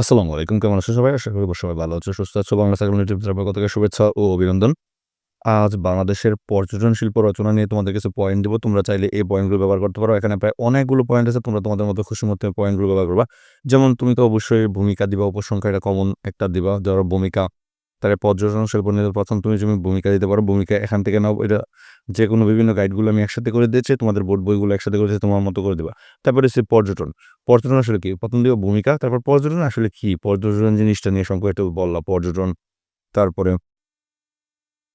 আসসালামু আলাইকুম, কেমন আছো সবাই? আশা করি সবাই ভালো আছো সুস্থ আছো বাংলা সাইকেল থেকে শুভেচ্ছা ও অভিনন্দন। আজ বাংলাদেশের পর্যটন শিল্প রচনা নিয়ে তোমাদের কিছু পয়েন্ট দেবো। তোমরা চাইলে এই পয়েন্টগুলো ব্যবহার করতে পারো। এখানে প্রায় অনেকগুলো পয়েন্ট আছে, তোমরা তোমাদের মতো খুশি মতো পয়েন্টগুলো ব্যবহার করবা। যেমন তুমি তো অবশ্যই ভূমিকা দিবা উপসংখ্যা এটা কমন একটা দিবা। যারা ভূমিকা তার পর্যটন শিল্প নিয়ে প্রথম তুমি তুমি ভূমিকা দিতে পারো, ভূমিকা এখান থেকে নাও। এটা যে কোনো বিভিন্ন গাইডগুলো আমি একসাথে করে দিয়েছি, তোমাদের বোর্ড বইগুলো একসাথে করে তোমার মতো করে দেবা। তারপরে হচ্ছে পর্যটন। পর্যটন আসলে কি? প্রথম দিব ভূমিকা, তারপর পর্যটন আসলে কি? পর্যটন জিনিসটা নিয়ে সম্পর্কে বললাম, পর্যটন, তারপরে,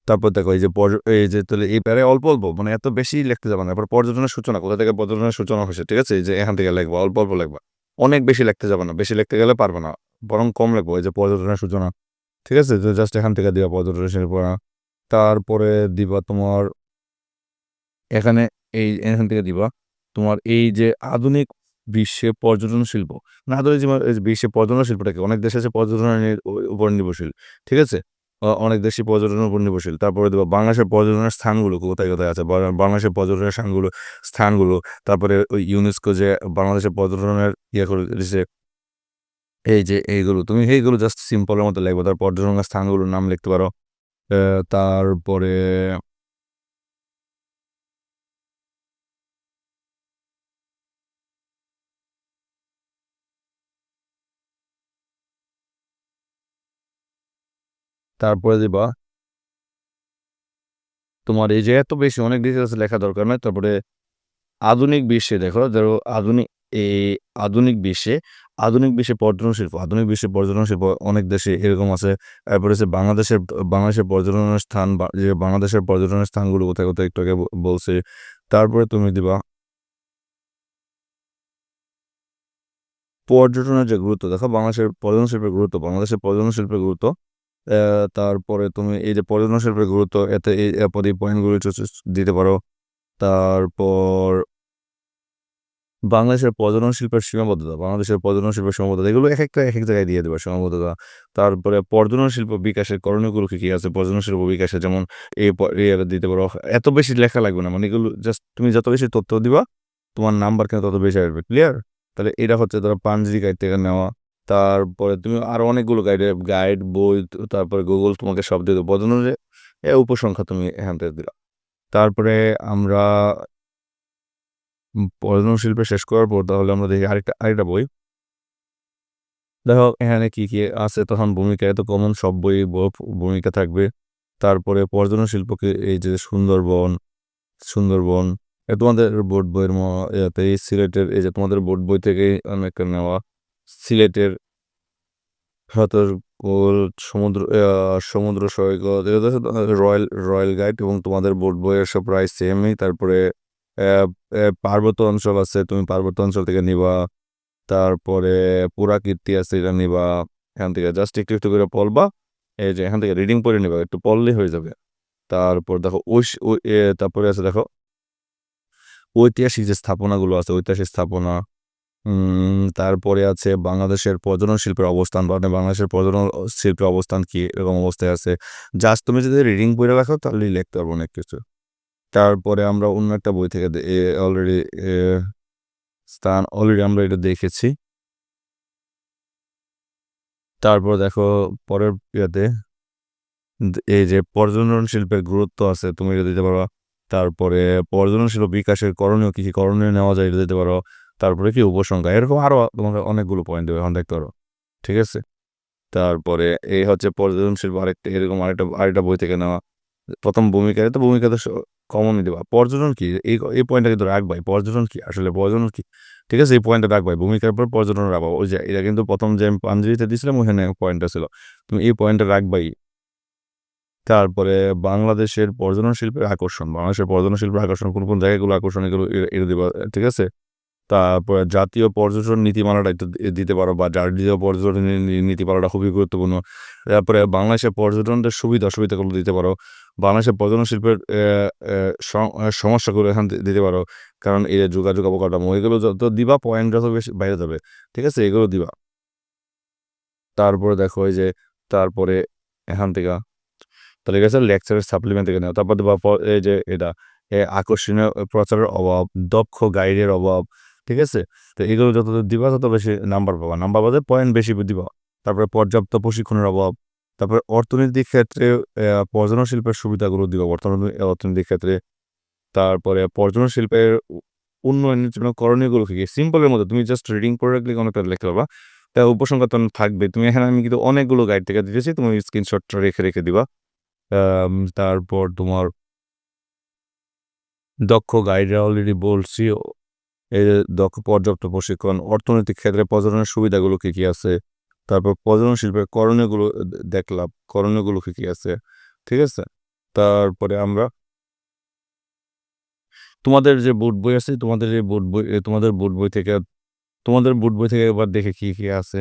তারপর দেখো এই যে এই যে তাহলে এই প্যারে অল্প অল্প মানে এত বেশি লিখতে যাবে না। এবার পর্যটনের সূচনা, কোথা থেকে পর্যটনের সূচনা হয়েছে, ঠিক আছে? যে এখান থেকে লিখবা, অল্প অল্প লিখবা। অনেক বেশি লিখতে যাবে না, বেশি লিখতে গেলে পারবে না, বরং কম লিখব, এই যে পর্যটনের সূচনা। ঠিক আছে? তো জাস্ট এখান থেকে দিবা পর্যটনের সূচনা তারপরে দিবা তোমার এখানে এই এখান থেকে দিবা তোমার এই যে আধুনিক বিশ্বে পর্যটন শিল্প না, আধুনিক বিশ্বে পর্যটন শিল্পটাকে অনেক দেশ আছে পর্যটনের উপর নির্ভরশীল, ঠিক আছে? অনেক দেশই পর্যটনের উপর নির্ভরশীল। তারপরে দেবো বাংলাদেশের পর্যটনের স্থানগুলো কোথায় কোথায় আছে? বাংলাদেশের পর্যটনের স্থানগুলো স্থানগুলো, তারপরে ওই ইউনেস্কো যে বাংলাদেশের পর্যটনের ইয়ে করে দিছে এই যে এইগুলো, তুমি এইগুলো জাস্ট সিম্পলের মতো লিখব। তার পর্যটনের স্থানগুলোর নাম লিখতে পারো। তারপরে তারপরে দিবা, তোমার এই যে এত বেশি অনেক ডিটেলস লেখা দরকার নয় তারপরে আধুনিক বিশ্বে দেখো, ধরো আধুনিক, এই আধুনিক বিশ্বে আধুনিক বিশ্বে পর্যটন শিল্প আধুনিক বিশ্বে পর্যটন শিল্প অনেক দেশে এরকম আছে। তারপরে হচ্ছে বাংলাদেশের বাংলাদেশের পর্যটনের স্থান যে বাংলাদেশের পর্যটনের স্থানগুলো কোথায় কোথায় একটু আগে বলছে, তারপরে তুমি দিবা পর্যটনের যে গুরুত্ব, দেখো বাংলাদেশের পর্যটন শিল্পের গুরুত্ব, বাংলাদেশের পর্যটন শিল্পের গুরুত্ব তারপরে তুমি এই যে পর্যটন শিল্পের গুরুত্ব, এতে এই পয়েন্টগুলো দিতে পারো। তারপর বাংলাদেশের পর্যটন শিল্পের সীমাবদ্ধতা, বাংলাদেশের পর্যটন শিল্পের সীমাবদ্ধতা, এগুলো এক একটা এক এক জায়গায় দিয়ে দেবে সীমাবদ্ধতা। তারপরে পর্যটন শিল্প বিকাশের করণীয়গুলো কী কী আছে? পর্যটন শিল্প বিকাশে যেমন এই দিতে পারো এত বেশি লেখা লাগবে না মানে এগুলো জাস্ট তুমি যত বেশি তথ্য দিবা, তোমার নাম্বার কেন তত বেশি আসবে ক্লিয়ার তাহলে এটা হচ্ছে ধরো পাঞ্জি গাইড থেকে নেওয়া। তারপরে তুমি আরও অনেকগুলো গাইড গাইড বই, তারপরে গুগল তোমাকে সব দিয়ে দেবো। এ উপসংখ্যা তুমি এখান থেকে দিলা তারপরে আমরা পর্যটন শিল্পে শেষ করার পর তাহলে আমরা দেখি আরেকটা আরেকটা বই। দেখো এখানে কি কি আছে? তখন ভূমিকা এত কমন সব বই ভূমিকা থাকবে। তারপরে পর্যটন শিল্পকে এই যে সুন্দরবন সুন্দরবন, এ তোমাদের বোর্ড বইয়ের এই সিলেটের, এই যে তোমাদের বোর্ড বই থেকে অনেক নেওয়া। সিলেটের হাতের গোল, সমুদ্র সমুদ্র সৈকত রয়্যাল রয়্যাল গাইড এবং তোমাদের বোট বইয়ের সব প্রায় সেমই তারপরে পার্বত্য অঞ্চল আছে, তুমি পার্বত্য অঞ্চল থেকে নিবা। তারপরে পুরাকীর্তি আছে, এটা নিবা। এখান থেকে জাস্ট একটু একটু করে পড়বা। এই যে এখান থেকে রিডিং পড়ে নিবা, একটু পড়লেই হয়ে যাবে। তারপর দেখো ওই তারপরে আছে দেখো, ঐতিহাসিক যে স্থাপনাগুলো আছে, ঐতিহাসিক স্থাপনা তারপরে আছে বাংলাদেশের পর্যটন শিল্পের অবস্থান মানে বাংলাদেশের পর্যটন শিল্পের অবস্থান কি, এরকম অবস্থায় আছে। জাস্ট তুমি যদি রিডিং বইটা রাখো, তাহলেই লিখতে পারব অনেক কিছু। তারপরে আমরা অন্য একটা বই থেকে অলরেডি স্থান অলরেডি আমরা এটা দেখেছি। তারপর দেখো, পরের ইয়েতে এই যে পর্যটন শিল্পের গুরুত্ব আছে, তুমি এটা দিতে পারো তারপরে পর্যটন শিল্প বিকাশের করণীয় কি কি করণীয় নেওয়া যায় এটা দিতে পারো। তারপরে কি উপসংখ্যা এরকম আরও তোমাকে অনেকগুলো পয়েন্ট দেবে দেখতে পারো। ঠিক আছে? তারপরে এই হচ্ছে পর্যটন শিল্প আরেকটা, এরকম আরেকটা আরেকটা বই থেকে নেওয়া। প্রথম ভূমিকায় তো ভূমিকাতে কমনই দেবা। পর্যটন কি? এই এই পয়েন্টটা কিন্তু রাখবাই। পর্যটন কি? আসলে পর্যটন কি? ঠিক আছে, এই পয়েন্টটা রাখবাই। ভূমিকার পর পর্যটন রাখবা। ওই যে, এটা কিন্তু প্রথম যে আমি পাঞ্জাবিতে দিয়েছিলাম ওখানে পয়েন্টটা ছিল। তুমি এই পয়েন্টটা রাখবাই। তারপরে বাংলাদেশের পর্যটন শিল্পের আকর্ষণ। বাংলাদেশের পর্যটন শিল্পের আকর্ষণ, কোন কোন জায়গাগুলো আকর্ষণ এগুলো এটা দিবা, ঠিক আছে? তারপরে জাতীয় পর্যটন নীতিমালাটা একটু দিতে পারো বা জাতীয় পর্যটন নীতিমালাটা খুবই গুরুত্বপূর্ণ। তারপরে বাংলাদেশের পর্যটনদের সুবিধা অসুবিধাগুলো দিতে পারো। বাংলাদেশের পর্যটন শিল্পের সমস্যাগুলো এখান দিতে পারো। কারণ এই যোগাযোগ অবকাঠামো, এগুলো যত দিবা, পয়েন্ট যত বেশি বাইরে যাবে। ঠিক আছে? এগুলো দিবা। তারপরে দেখো এই যে, তারপরে এখান থেকে, তাহলে গেছে লেকচারের সাপ্লিমেন্ট থেকে নেওয়া তারপর এই যে এটা আকর্ষণীয় প্রচারের অভাব, দক্ষ গাইডের অভাব ঠিক আছে? তো এগুলো যত দিবা, তত বেশি নাম্বার পাবা। নাম্বার পাবে পয়েন্ট বেশি দিবা। তারপরে পর্যাপ্ত প্রশিক্ষণের অভাব। তারপরে অর্থনৈতিক ক্ষেত্রে পর্যটন শিল্পের সুবিধাগুলো দিবা। অর্থনৈতিক অর্থনৈতিক ক্ষেত্রে। তারপরে পর্যটন শিল্পের উন্নয়নের জন্য করণীয়গুলো কি সিম্পলের মধ্যে। তুমি জাস্ট রিডিং করে রাখলে অনেকটা লিখতে পারবা তা উপসংখ্যা উপসংখ্যাতন থাকবে। তুমি এখানে আমি কিন্তু অনেকগুলো গাইড থেকে দিতেছি তুমি স্ক্রিনশটটা রেখে রেখে দিবা। তারপর তোমার দক্ষ গাইডরা অলরেডি বলছি। যে দক্ষ পর্যাপ্ত প্রশিক্ষণ, অর্থনৈতিক ক্ষেত্রে পর্যটনের সুবিধাগুলো কী কী আছে? তারপর পর্যটন শিল্পের করণীয়গুলো দেখলাম করণীয়গুলো কী কী আছে? ঠিক আছে? তারপরে আমরা তোমাদের যে বুট বই আছে, তোমাদের এই বুট বই তোমাদের বুট বই থেকে, তোমাদের বুট বই থেকে এবার দেখে কী কী আছে?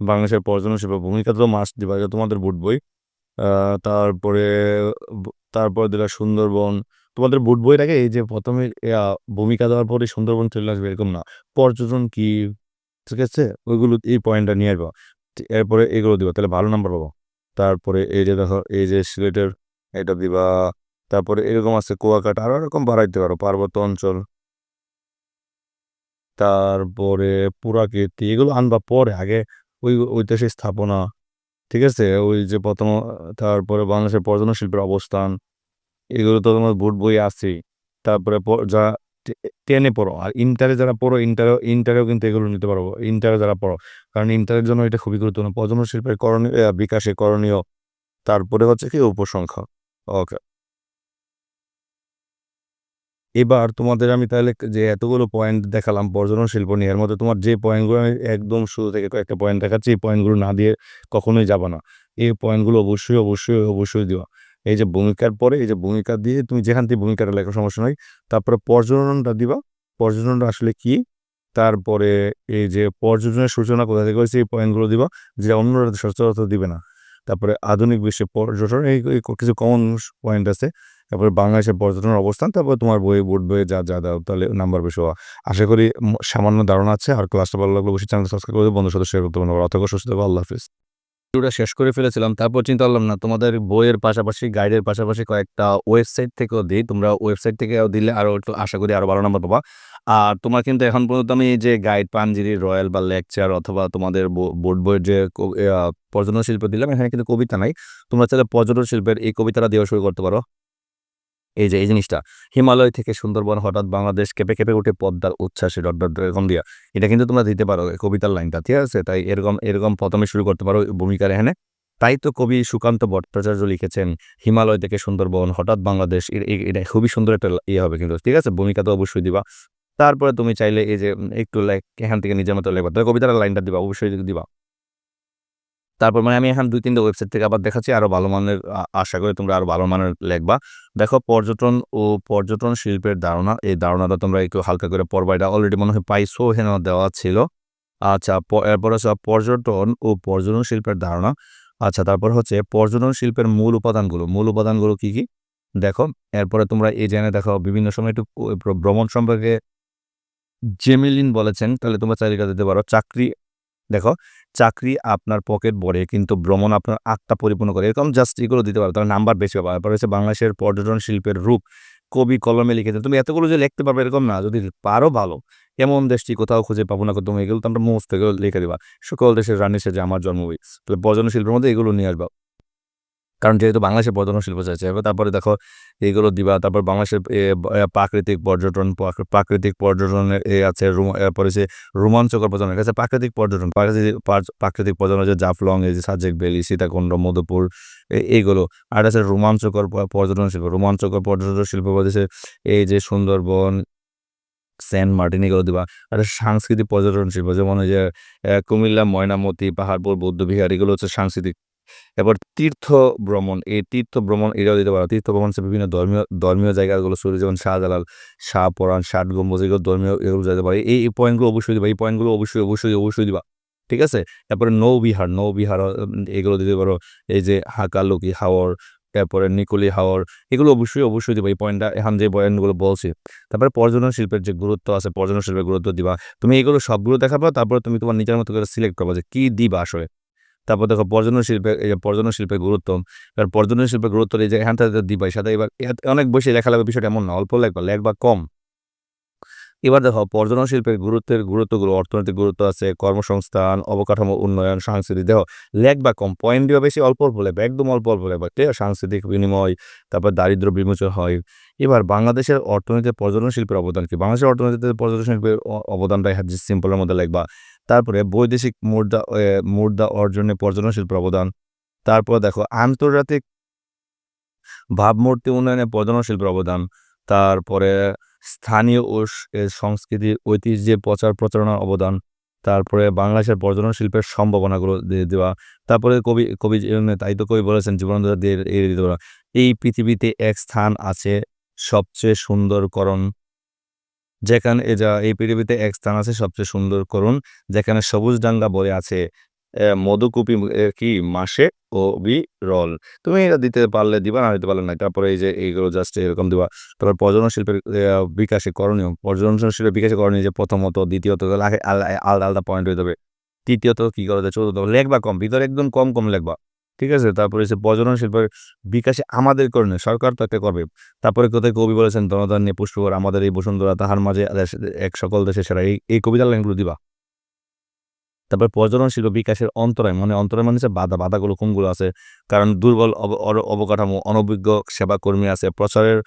বাংলাদেশের পর্যটন শিল্পের ভূমিকা তো মাস্ট দিবা তোমাদের বুট বই। তারপরে তারপরে দিলা সুন্দরবন তোমাদের বুট বইটাকে এই যে প্রথমে ভূমিকা দেওয়ার পরে সুন্দরবন চলে আসবে এরকম না। পর্যটন কি ঠিক আছে? ওইগুলো এই পয়েন্টটা নিয়ে আসব। এরপরে এগুলো দিবা। তাহলে ভালো নাম্বার পাবো। তারপরে এই যে দেখো, এই যে সিলেটের এটা দিবা। তারপরে এরকম আছে কুয়াকাটা। আরও এরকম বাড়াইতে পারো। পার্বত্য অঞ্চল। তারপরে পুরাকীর্তি। এগুলো আনবা পরে। আগে ওই ঐতিহাসিক স্থাপনা। ঠিক আছে? ওই যে প্রথম, তারপরে বাংলাদেশের পর্যটন শিল্পের অবস্থান। এগুলো তো তোমার বুট বই আছেই। তারপরে যা টেনে পড়ো। আর ইন্টারে যারা পড়ো ইন্টারে ইন্টারেও কিন্তু এগুলো নিতে পারব ইন্টারে যারা পড়ো, কারণ ইন্টারের জন্য এটা খুবই গুরুত্বপূর্ণ। পর্যটন শিল্পের করণীয় বিকাশে করণীয়। তারপরে হচ্ছে কি উপসংখ্যা। ওকে। এবার তোমাদের আমি তাহলে যে এতগুলো পয়েন্ট দেখালাম পর্যটন শিল্প নিয়ে, এর মধ্যে তোমার যে পয়েন্টগুলো আমি একদম শুরু থেকে কয়েকটা পয়েন্ট দেখাচ্ছি, এই পয়েন্টগুলো না দিয়ে কখনোই যাব না। এই পয়েন্টগুলো অবশ্যই অবশ্যই অবশ্যই দেওয়া এই যে ভূমিকার পরে, এই যে ভূমিকা দিয়ে তুমি যেখান থেকে ভূমিকাটা লেখার সমস্যা নয় তারপরে পর্যটনটা দিবা। পর্যটনটা আসলে কি? তারপরে এই যে পর্যটনের সূচনা কোথা থেকে হয়েছে, এই পয়েন্টগুলো দিবা। যেটা অন্যরা সচরাচর দিবে না। তারপরে আধুনিক বিশ্বে পর্যটন, এই কিছু কমন পয়েন্ট আছে। তারপরে বাংলাদেশের পর্যটনের অবস্থান, তারপরে তোমার বোর্ড বইয়ে যা যা দাও, তাহলে নাম্বার বেশি হওয়া আশা করি সামান্য ধারণা আছে, আর ক্লাসটা ভালো লাগল বসে চ্যানেল সাবস্ক্রাইব করে বন্ধুর সাথে শেয়ার করতে পারব অথবা সুস্থ আল্লাহ হাফিজ। ভিডিওটা শেষ করে ফেলেছিলাম, তারপর চিন্তা করলাম, না, তোমাদের বইয়ের পাশাপাশি গাইডের পাশাপাশি কয়েকটা ওয়েবসাইট থেকেও দিই। তোমরা ওয়েবসাইট থেকেও দিলে আরও একটু, আশা করি আরও ভালো নাম্বার পাবা। আর তোমার কিন্তু এখন পর্যন্ত আমি যে গাইড পাঞ্জিরি রয়্যাল বা লেকচার অথবা তোমাদের বোর্ড বইয়ের যে পর্যটন শিল্প দিলাম, এখানে কিন্তু কবিতা নাই। তোমরা চাইলে পর্যটন শিল্পের এই কবিতাটা দেওয়া শুরু করতে পারো। এই যে, এই জিনিসটা। হিমালয় থেকে সুন্দরবন হঠাৎ বাংলাদেশ কেঁপে কেঁপে উঠে পদ্মার উচ্ছ্বাসে ডট ডট এরকম দিয়া। এটা কিন্তু তোমরা দিতে পারো কবিতার লাইনটা, ঠিক আছে? তাই এরকম এরকম প্রথমে শুরু করতে পারো ভূমিকার এখানে। তাই তো কবি সুকান্ত ভট্টাচার্য লিখেছেন, হিমালয় থেকে সুন্দরবন, হঠাৎ বাংলাদেশ। এটা খুবই সুন্দর একটা ইয়ে হবে কিন্তু, ঠিক আছে? ভূমিকা তো অবশ্যই দিবা। তারপরে তুমি চাইলে এই যে, একটু লাইক এখান থেকে নিজের মতো লেখবা। তবে কবিতার লাইনটা দিবা, অবশ্যই দিবা। তারপর মানে আমি এখন দুই, তিনটে ওয়েবসাইট থেকে আবার দেখাচ্ছি আরও ভালো মানের আশা করি তোমরা আরও ভালো মানের লেখবা। দেখো পর্যটন ও পর্যটন শিল্পের ধারণা, এই ধারণাটা তোমরা একটু হালকা করে পড়বা। অলরেডি মনে হয় পাইসো হেন দেওয়া ছিল। আচ্ছা এরপর হচ্ছে পর্যটন ও পর্যটন শিল্পের ধারণা। আচ্ছা তারপর হচ্ছে পর্যটন শিল্পের মূল উপাদানগুলো। মূল উপাদানগুলো কি কি? দেখো, এরপরে তোমরা এই জেনে দেখো বিভিন্ন সময় একটু ভ্রমণ সম্পর্কে জেমিলিন বলেছেন। তাহলে তোমরা চাকরিটা দিতে পারো। চাকরি দেখো, চাকরি আপনার পকেট ভরে কিন্তু ভ্রমণ আপনার আত্মা পরিপূর্ণ করে। এরকম জাস্ট এগুলো দিতে পারো, তাহলে নাম্বার বেশি পাবে। তারপর হচ্ছে বাংলাদেশের পর্যটন শিল্পের রূপ, কবি কলমে লিখেছেন তুমি এতগুলো যে লিখতে পারবে, এরকম না। যদি পারো ভালো, এমন দেশটি কোথাও খুঁজে পাবো না তুমি এগুলো তো আমরা মুহূর্ত এগুলো লিখে দেবা। সকল দেশের রানী যে আমার জন্ম তাহলে পর্যটন শিল্পের মধ্যে এগুলো নিয়ে আসবা। কারণ যেহেতু বাংলাদেশের পর্যটন শিল্প চাইছে তারপরে দেখো এইগুলো দিবা, তারপর বাংলাদেশের প্রাকৃতিক পর্যটন প্রাকৃতিক পর্যটনের আছে সে রোমাঞ্চকর পর্যটন কাছে প্রাকৃতিক পর্যটন প্রাকৃতিক পর্যটন যে জাফলং, এই যে সাজেক ভ্যালি, সীতাকুণ্ড, মধুপুর এইগুলো। আর আছে রোমাঞ্চকর পর্যটন শিল্প, রোমাঞ্চকর পর্যটন শিল্প বলতেছে এই যে সুন্দরবন, সেন্ট মার্টিন, এগুলো দিবা। আর সাংস্কৃতিক পর্যটন শিল্প, যেমন ওই যে কুমিল্লা, ময়নামতি, পাহাড়পুর, বৌদ্ধবিহার, এগুলো হচ্ছে সাংস্কৃতিক এবার তীর্থ ভ্রমণ এই তীর্থ ভ্রমণ এটাও দিতে পারো। তীর্থ ভ্রমণ বিভিন্ন ধর্মীয় ধর্মীয় জায়গাগুলো শুরু যেমন শাহজালাল, শাহ পরাণ, ষাট গম্বুজ, এগুলো ধর্মীয়, এগুলো যেতে পারে। এই এই পয়েন্টগুলো অবশ্যই দিবা, এই পয়েন্টগুলো অবশ্যই অবশ্যই অবশ্যই দিবা, ঠিক আছে? তারপরে নৌবিহার নৌবিহার এগুলো দিতে পারো। এই যে হাকালুকি হাওর, তারপরে নিকলি হাওর, এগুলো অবশ্যই অবশ্যই দিবা, এই পয়েন্টটা এখন যে পয়েন্টগুলো বলছি। তারপরে পর্যটন শিল্পের যে গুরুত্ব আছে, পর্যটন শিল্পের গুরুত্ব দিবা। তুমি এগুলো সবগুলো দেখাবো, তারপরে তুমি তোমার নিজের মতো করে সিলেক্ট করব যে কী দিবা আসলে। তারপর দেখো পর্যটন শিল্পে পর্যটন শিল্পের গুরুত্ব। এবার পর্যটন শিল্পের গুরুত্ব এই যে এখান থেকে দিবাই, সাথে এবার অনেক বেশি লেখা লাগবে বিষয়টা এমন না, অল্প লেখবা লেখবা কম। এবার দেখো পর্যটন শিল্পের গুরুত্বের, গুরুত্বগুলো অর্থনৈতিক গুরুত্ব আছে, কর্মসংস্থান, অবকাঠামো উন্নয়ন, সাংস্কৃতিক, দেখো লেখ বা কম, পয়েন্ট দিও বেশি, অল্প অল্প লেখবা একদম অল্প অল্প লেখবা ঠিক সাংস্কৃতিক বিনিময়, তারপর দারিদ্র বিমোচন হয়। এবার বাংলাদেশের অর্থনীতিতে পর্যটন শিল্পের অবদান কি? বাংলাদেশের অর্থনীতিতে পর্যটন শিল্পের অবদানটা হাজি সিম্পলের মধ্যে লিখবা। তারপরে বৈদেশিক মুদ্রা মুদ্রা অর্জনে পর্যটন শিল্পের অবদান তারপর দেখো আন্তর্জাতিক ভাবমূর্তি উন্নয়নে পর্যটন শিল্পের অবদান তারপরে স্থানীয় ও সংস্কৃতি ঐতিহ্যে প্রচার প্রচারণার অবদান। তারপরে বাংলাদেশের পর্যটন শিল্পের সম্ভাবনাগুলো দেওয়া। তারপরে কবি কবি তাই তো কবি বলেছেন, জীবনানন্দ এই পৃথিবীতে এক স্থান আছে সবচেয়ে সুন্দরকরণ। যেখানে যা, এই পৃথিবীতে এক স্থান আছে সবচেয়ে সুন্দর করুন, যেখানে সবুজ ডাঙ্গা বলে আছে মধুকুপি কি, মাসে ও বি রল তুমি এটা দিতে পারলে দিবা, না দিতে পারলে না, তারপরে এই যে এইগুলো জাস্ট এরকম দিবা। তারপর পর্যটন শিল্পের বিকাশে করণীয়, পর্যটন শিল্পের বিকাশে করণীয় যে প্রথমত, দ্বিতীয়ত আলাদা আলাদা পয়েন্ট হয়ে যাবে। তৃতীয়ত কি করা যায়? চতুর্থ, লেখবা কম, ভিতরে একদম কম কম লেখবা। ঠিক আছে? তারপরে হচ্ছে পর্যটন শিল্পের বিকাশে আমাদের করণীয় সরকার তো একটা করবে। তারপরে কোথায় কবি বলেছেন, জনতার নিয়ে আমাদের এই বসুন্ধরা, তাহার মাঝে এক সকল দেশে সেরা। এই এই কবিতার লাইনগুলো দিবা। তারপর পর্যটন শিল্প বিকাশের অন্তরায় মানে অন্তরায় মানে হচ্ছে বাধা। বাধাগুলো কোনগুলো আছে? কারণ দুর্বল অব- অবকাঠামো, অনভিজ্ঞ সেবা কর্মী আছে। প্রচারের।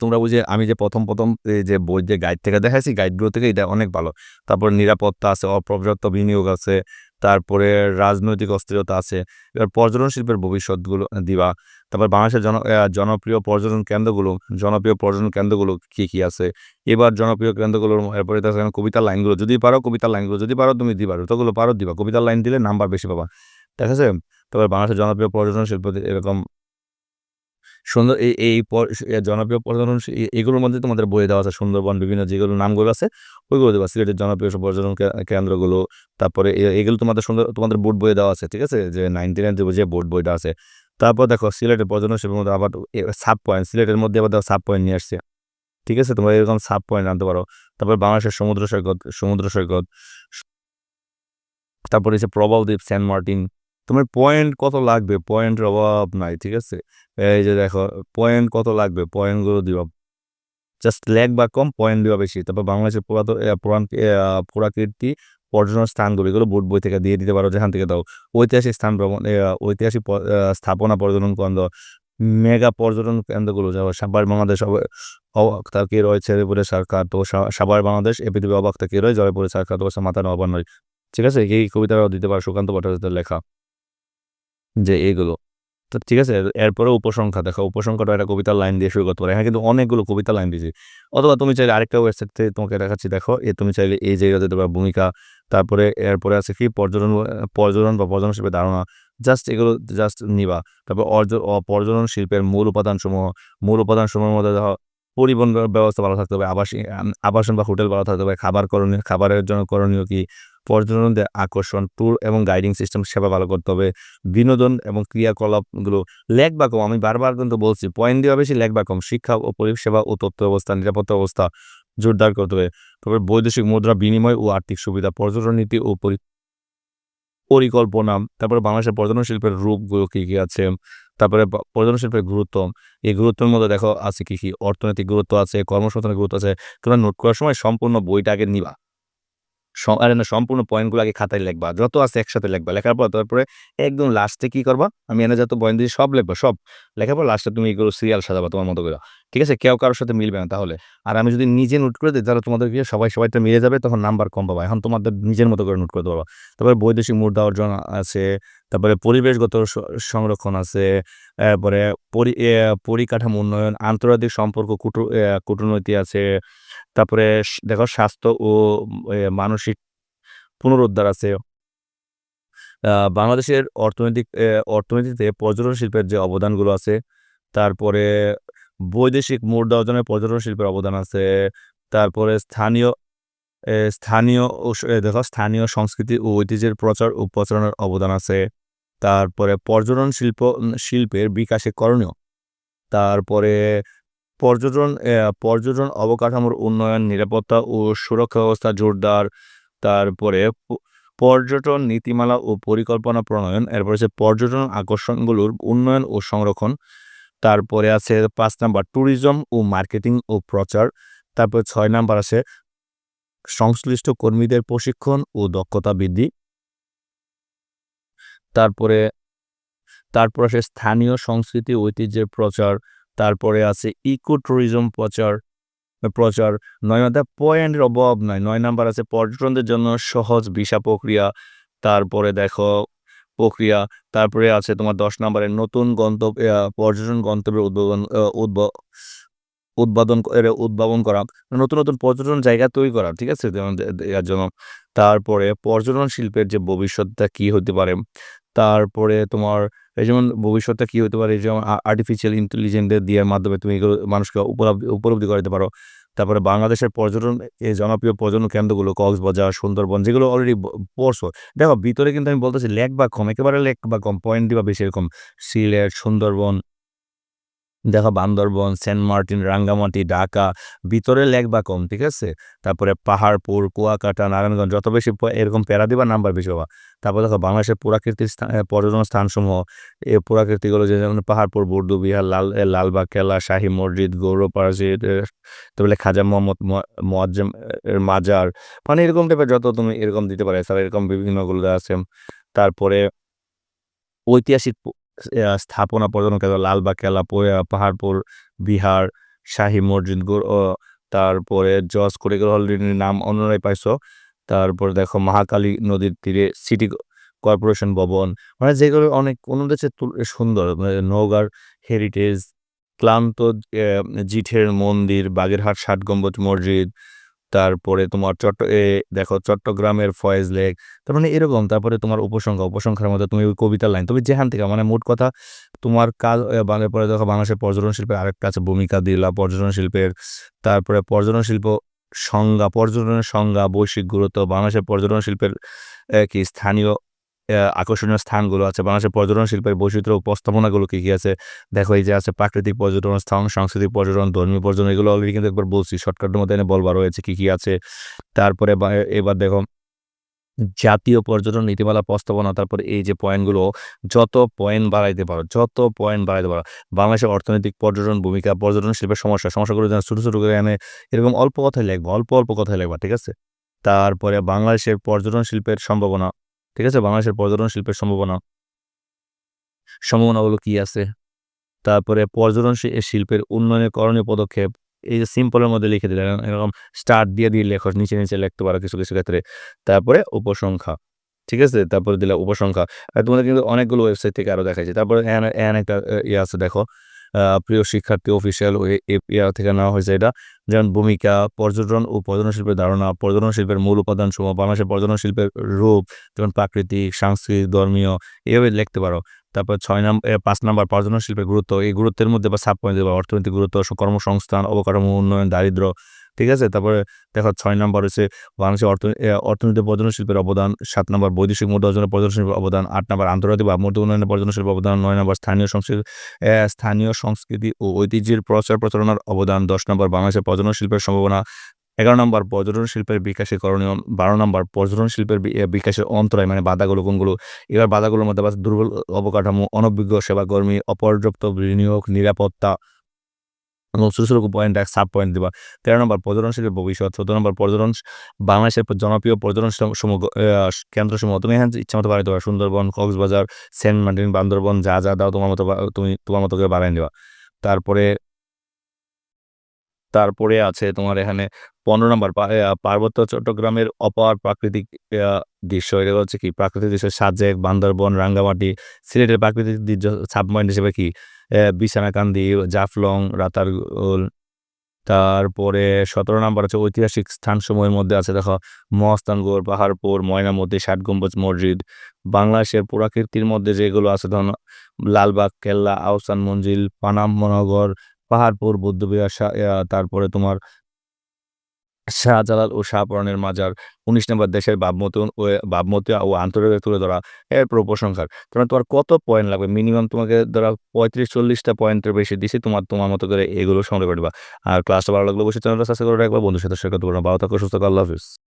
তোমরা বুঝে, আমি যে প্রথম প্রথম যে বই, যে গাইড থেকে দেখাইছি, গাইডগুলো থেকে এটা অনেক ভালো। তারপর নিরাপত্তা আছে, অপর্যাপ্ত বিনিয়োগ আছে। তারপরে রাজনৈতিক অস্থিরতা আছে। এবার পর্যটন শিল্পের ভবিষ্যৎগুলো দিবা। তারপর বাংলাদেশের জন জনপ্রিয় পর্যটন কেন্দ্রগুলো, জনপ্রিয় পর্যটন কেন্দ্রগুলো কী কী আছে? এবার জনপ্রিয় কেন্দ্রগুলোর এরপরে তার কবিতার লাইনগুলো, যদি পারো কবিতার লাইনগুলো, যদি পারো তুমি দিবা যতগুলো পারো দিবা, কবিতার লাইন দিলে নাম্বার বেশি পাবা। ঠিক আছে? তারপর বাংলাদেশের জনপ্রিয় পর্যটন শিল্প এরকম সুন্দর এই জনপ্রিয় পর্যটন এগুলোর মধ্যে তোমাদের বই দেওয়া আছে সুন্দরবন, বিভিন্ন যেগুলো নামগুলো আছে, ওইগুলো দেওয়া সিলেটের জনপ্রিয় পর্যটন কেন্দ্রগুলো, তারপরে এগুলো তোমাদের সুন্দর, তোমাদের বোর্ড বইয়ে দেওয়া আছে, ঠিক আছে? যে নাইনটি নাইন যে বোর্ড বইটা আছে। তারপর দেখো সিলেটের পর্যটন শিল্পের মধ্যে আবার সাব পয়েন্ট, সিলেটের মধ্যে আবার সাব পয়েন্ট নিয়ে আসছে। ঠিক আছে? তোমরা এরকম সাব পয়েন্ট আনতে পারো। তারপর বাংলাদেশের সমুদ্র সৈকত সমুদ্র সৈকত, তারপর হচ্ছে প্রবাল দ্বীপ, সেন্ট মার্টিন তোমার পয়েন্ট কত লাগবে? পয়েন্টের অভাব নাই, ঠিক আছে? এই যে দেখো পয়েন্ট কত লাগবে? পয়েন্টগুলো দিবা। জাস্ট ল্যাগ বা কম পয়েন্ট দিবা বেশি। তারপর বাংলাদেশের পুরাতন পুরাণ পুরাকীর্তি পর্যটন স্থানগুলো, এগুলো বোর্ড বই থেকে দিয়ে দিতে পারো যেখান থেকে দাও। ঐতিহাসিক স্থান ভ্রমণ ঐতিহাসিক স্থাপনা পর্যটন কেন্দ্র, মেগা পর্যটন কেন্দ্রগুলো যেমন সাবার বাংলাদেশ অব- অবাক তাকিয়ে রয়েছে এরপরে সরকার, তো সা- সাভার বাংলাদেশ, এ পৃথিবী অবাক তাকিয়ে রয়েছে জয়পুরে সরকার, তো মাথা নবান নয় ঠিক আছে? এই কবিতাটাও দিতে পারো সুকান্ত ভট্টাচার্যের লেখা। যে এগুলো। তো ঠিক আছে, এরপরে উপসংখ্যা দেখো, উপসংখ্যাটা একটা কবিতার লাইন দিয়ে শুরু করতে পারে। এখানে কিন্তু অনেকগুলো কবিতা লাইন দিয়েছি। অথবা তুমি চাইলে আরেকটা ওয়েবসাইট থেকে তোমাকে দেখাচ্ছি, দেখো। এ তুমি চাইলে এই জায়গাতে দিতে পারো ভূমিকা, তারপরে এরপরে আছে কি? পর্যটন পর্যটন বা পর্যটন শিল্পের ধারণা। জাস্ট এগুলো জাস্ট নিবা। তারপর পর্যটন শিল্পের মূল উপাদান সমূহ মূল উপাদান সমূহের মধ্যে দেখো পরিবহন ব্যবস্থা ভালো থাকতে হবে। আবাসী আবাসন বা হোটেল ভালো থাকতে হবে। খাবার করণীয়, খাবারের জন্য করণীয় কি? পর্যটনদের আকর্ষণ ট্যুর এবং গাইডিং সিস্টেম সেবা ভালো করতে হবে। বিনোদন এবং ক্রিয়াকলাপগুলো লেখ বা কম, আমি বারবার কিন্তু বলছি পয়েন্ট দেওয়া বেশি লেখ বা কম। শিক্ষা ও পরিষেবা ও তথ্য ব্যবস্থা, নিরাপত্তা অবস্থা জোরদার করতে হবে। তবে বৈদেশিক মুদ্রা বিনিময় ও আর্থিক সুবিধা, পর্যটন নীতি ও পরি- পরিকল্পনা, তারপরে বাংলাদেশের পর্যটন শিল্পের রূপগুলো কী কী আছে, তারপরে পর্যটন শিল্পের গুরুত্ব, এই গুরুত্বের মধ্যে দেখো আছে কী কী? অর্থনৈতিক গুরুত্ব আছে, কর্মসংস্থানের গুরুত্ব আছে তোমরা নোট করার সময় সম্পূর্ণ বইটা আগে নিবা। সম্পূর্ণ পয়েন্টগুলো আগে খাতায় লিখবা। যত আছে একসাথে লিখবা। লেখার পর তারপরে একদম লাস্টে কি করবা? আমি এনে যত পয়েন্ট দিয়ে সব লিখবা, সব। লেখার পর লাস্টে তুমি এগুলো সিরিয়াল সাজাবা তোমার মতো করে। ঠিক আছে? কেউ কারোর সাথে মিলবে না তাহলে। আর আমি যদি নিজে নোট করে দিই, তাহলে তোমাদের কি সবাই, সবাইটা মিলে যাবে, তখন নাম্বার কম পাবা। এখন তোমাদের নিজের মতো করে নোট করতে পারবা তারপরে বৈদেশিক মুদ্রা অর্জন আছে, তারপরে পরিবেশগত সংরক্ষণ আছে, তারপরে পরি পরিকাঠামো উন্নয়ন, আন্তর্জাতিক সম্পর্ক কূটনৈতিক আছে তারপরে দেখো স্বাস্থ্য ও মানসিক পুনরুদ্ধার আছে। বাংলাদেশের অর্থনৈতিক অর্থনীতিতে পর্যটন শিল্পের যে অবদানগুলো আছে, তারপরে বৈদেশিক মুদ্রা অর্জনে পর্যটন শিল্পের অবদান আছে, তারপরে স্থানীয় স্থানীয় দেখো স্থানীয় সংস্কৃতি ও ঐতিহ্যের প্রচার ও প্রচারণার অবদান আছে, তারপরে পর্যটন শিল্প শিল্পের বিকাশে করণীয়, তারপরে পর্যটন পর্যটন অবকাঠামোর উন্নয়ন, নিরাপত্তা ও সুরক্ষা ব্যবস্থা জোরদার, তারপরে পর্যটন নীতিমালা ও পরিকল্পনা প্রণয়ন, এরপর আছে পর্যটন আকর্ষণগুলোর উন্নয়ন ও সংরক্ষণ, তারপরে আছে পাঁচ নাম্বার ট্যুরিজম ও মার্কেটিং ও প্রচার, তারপর ছয় নাম্বার আছে সংশ্লিষ্ট কর্মীদের প্রশিক্ষণ ও দক্ষতা বৃদ্ধি, তারপরে, তারপর আসে স্থানীয় সংস্কৃতি ঐতিহ্যের প্রচার তারপরে আছে ইকো ট্যুরিজম প্রচার প্রচার। নয় নম্বর পয়েন্টের অভাব নয় নয় নাম্বার আছে পর্যটনদের জন্য সহজ ভিসা প্রক্রিয়া, তারপরে দেখো প্রক্রিয়া, তারপরে আছে তোমার দশ নম্বরে নতুন গন্তব্য পর্যটন গন্তব্যের উদ্বোধন উদ্ভ উদ্বোধন উদ্ভাবন করা, নতুন নতুন পর্যটন জায়গা তৈরি করা, ঠিক আছে? যেমন দে- দে- এর জন্য। তারপরে পর্যটন শিল্পের যে ভবিষ্যৎটা কি হতে পারে? তারপরে তোমার এই যেমন ভবিষ্যতে কী হতে পারে যেমন আর্টিফিশিয়াল ইন্টেলিজেন্সের দিয়ে মাধ্যমে তুমি এগুলো মানুষকে উপলব্ধি উপলব্ধি করাতে পারো। তারপরে বাংলাদেশের পর্যটন, এই জনপ্রিয় পর্যটন কেন্দ্রগুলো কক্সবাজার, সুন্দরবন, যেগুলো অলরেডি পড়ছো। দেখো, ভিতরে কিন্তু আমি বলতেছি লেক বা কম, একেবারে লেক বা কম পয়েন্ট বা বেশি এরকম। সিলেট, সুন্দরবন দেখো বান্দরবন, সেন্ট মার্টিন, রাঙ্গামাটি, ঢাকা, ভিতরে লেক বা কম, ঠিক আছে? তারপরে পাহাড়পুর, কুয়াকাটা, নারায়ণগঞ্জ, যত বেশি এরকম প্যারা দিবা, নাম্বার বেশি পাবা। তারপর দেখো বাংলাদেশের পুরাকৃতিক পর্যটন স্থানসমূহ এই পুরাকৃতিগুলো যে যেমন পাহাড়পুর, বর্দু, বিহার, লাল লালবাগ, কেল্লা, শাহী মসজিদ মসজিদ তারপরে খাজা মোহাম্মদ মোয়াজ্জেম মাজার মানে এরকম টাইপের যত তুমি এরকম দিতে পারে। এছাড়া এরকম বিভিন্নগুলো আছে। তারপরে ঐতিহাসিক স্থাপনা পর্যটন কেন্দ্র লালবাগ পয়া পাহাড়পুর, বিহার, শাহী মসজিদ গোর- ও, তারপরে জজ করে অলরেডি নাম অন্যরাই পাইছো। তারপর দেখো মহাকালী নদীর তীরে সিটি কর্পোরেশন ভবন। মানে যেগুলো অনেক অন্য দেশে তুল- সুন্দর। নওগাঁর হেরিটেজ, ক্লান্ত জিঠের মন্দির, বাগেরহাট ষাট গম্বুজ মসজিদ তারপরে তোমার চট্ট, এ, দেখো চট্টগ্রামের ফয়েজ লেক, তার মানে এরকম। তারপরে তোমার উপসংখ্যা, উপসংখ্যার মধ্যে তুমি ওই কবিতার লাইন। তুমি যেখান থেকে মানে মোট কথা তোমার কাজ পরে দেখো বাংলাদেশের পর্যটন শিল্পের আরেকটা আছে ভূমিকা, দিলা পর্যটন শিল্পের। তারপরে পর্যটন শিল্প সংজ্ঞা, পর্যটনের সংজ্ঞা, বৈশ্বিক গুরুত্ব, বাংলাদেশের পর্যটন শিল্পের কি, স্থানীয় আকর্ষণীয় স্থানগুলো আছে। বাংলাদেশের পর্যটন শিল্পের বৈচিত্র্য উপস্থাপনাগুলো কী কী আছে? দেখো, এই যে আছে প্রাকৃতিক পর্যটন স্থান, সাংস্কৃতিক পর্যটন, ধর্মীয় পর্যটন, এগুলো অলরেডি কিন্তু একবার বলছি। শর্টকাটের মধ্যে এনে বলবার রয়েছে কী কী আছে। তারপরে এবার দেখো, জাতীয় পর্যটন নীতিমালা প্রস্তাবনা, তারপরে এই যে পয়েন্টগুলো যত পয়েন্ট বাড়াইতে পারো, যত পয়েন্ট বাড়াইতে পারো, বাংলাদেশের অর্থনৈতিক পর্যটন ভূমিকা, পর্যটন শিল্পের সমস্যা, সমস্যাগুলো যেন ছোটো ছোটো করে এনে, এরকম অল্প কথায় লিখব, অল্প অল্প কথায় লেখবা, ঠিক আছে? তারপরে বাংলাদেশের পর্যটন শিল্পের সম্ভাবনা ঠিক আছে? বাংলাদেশের পর্যটন শিল্পের সম্ভাবনা। সম্ভাবনাগুলো কি আছে? তারপরে পর্যটন শিল্পের উন্নয়নের করণীয় পদক্ষেপ। এই যে সিম্পলের মধ্যে লিখে দিলে এরকম- স্টার্ট দিয়ে দিয়ে লেখো, নিচে নিচে লিখতে পারো কিছু কিছু ক্ষেত্রে। তারপরে উপসংখ্যা, ঠিক আছে? তারপরে দিলে উপসংখ্যা। আর তোমাদের কিন্তু অনেকগুলো ওয়েবসাইট থেকে আরও দেখাচ্ছে তারপরে এখানে একটা ইয়ে আছে, দেখো। প্রিয় শিক্ষার্থী অফিসিয়াল এপিআর থেকে নেওয়া হয়েছে এটা। যেমন ভূমিকা, পর্যটন ও পর্যটন শিল্পের ধারণা, পর্যটন শিল্পের মূল উপাদান সমূহ বাংলাদেশের পর্যটন শিল্পের রূপ, যেমন প্রাকৃতিক, সাংস্কৃতিক, ধর্মীয়, এভাবে লিখতে পারো। তারপর ছয় নম্বর পাঁচ নম্বর, পর্যটন শিল্পের গুরুত্ব, এই গুরুত্বের মধ্যে বা সাব পয়েন্ট দেবা অর্থনৈতিক গুরুত্ব, কর্মসংস্থান, অবকাঠামো উন্নয়ন, দারিদ্র ঠিক আছে? তারপরে দেখো ছয় নম্বর হচ্ছে বাংলাদেশের অর্থ এ, অর্থনৈতিক পর্যটন শিল্পের অবদান সাত নম্বর বৈদেশিক মুদ্রা অর্জনের পর্যটন শিল্পের অবদান আট নম্বর আন্তর্জাতিক ভাবমূর্তি উন্নয়নের পর্যটন শিল্পের অবদান নয় নম্বর স্থানীয় সংস্কৃতি স্থানীয় সংস্কৃতি ও ঐতিহ্যের প্রচার প্রচারণার অবদান দশ নম্বর বাংলাদেশের পর্যটন শিল্পের সম্ভাবনা এগারো নম্বর পর্যটন শিল্পের বিকাশে করণীয় বারো নম্বর পর্যটন শিল্পের বি- বিকাশের অন্তরায় মানে বাধাগুলো কোনগুলো এবার বাধাগুলোর মধ্যে দুর্বল অবকাঠামো অনভিজ্ঞ সেবাকর্মী অপর্যাপ্ত বিনিয়োগ নিরাপত্তা ছোটো ছোটো পয়েন্ট এক সাব পয়েন্ট দিবা। তেরো নম্বর পর্যটন শিল্পের ভবিষ্যৎ, চোদ্দ নম্বর পর্যটন বাংলাদেশের জনপ্রিয় পর্যটন সমূহ কেন্দ্রসমূহ। তুমি এখানে ইচ্ছা মতো বাড়াইতে পারো। সুন্দরবন, কক্সবাজার, সেন্ট মার্টিন, বান্দরবন, যা যা দাও তোমার মতো তুমি তোমার মতো করে বাড়াই দেওয়া তারপরে তারপরে আছে তোমার এখানে পনেরো নম্বর পার্বত্য চট্টগ্রামের অপার প্রাকৃতিক দৃশ্য। এটা হচ্ছে কি? প্রাকৃতিক দৃশ্য সাজেক, বান্দরবন, রাঙ্গামাটি। সিলেটের প্রাকৃতিক দৃশ্য সাবমাইন্ড হিসেবে কি? বিছানাকান্দি, জাফলং, রাতারগুল। তারপরে সতেরো নম্বর আছে ঐতিহাসিক স্থানসমূহের মধ্যে আছে, দেখো মহস্তানগড় পাহাড়পুর, ময়নামতি, ষাট গম্বুজ মসজিদ। বাংলাদেশের পুরাকীর্তির মধ্যে যেগুলো আছে, ধরো, লালবাগ, কেল্লা আহসান মঞ্জিল, পানাম মনগর পাহাড়পুর, বুদ্ধবিহার তারপরে তোমার শাহজালাল ও শাহপরণের মাজার উনিশ নম্বর দেশের ভাবমতন ও ভাবমতি ও আন্তর্জাতিক তুলে ধরা এর প্রশংসার তোমার তোমার কত পয়েন্ট লাগবে? মিনিমাম তোমাকে ধরা পঁয়ত্রিশ, চল্লিশটা পয়েন্টের বেশি দিছি, তোমার তোমার মতো করে এগুলো সংগ্রহ করবা। আর ক্লাসটা ভালো লাগল অবশ্যই চ্যানেলটা সাবস্ক্রাইব করে রাখবা বন্ধুর সাথে শেয়ার করতে পারো ভালো থাকো, সুস্থ আল্লাহ হাফিজ।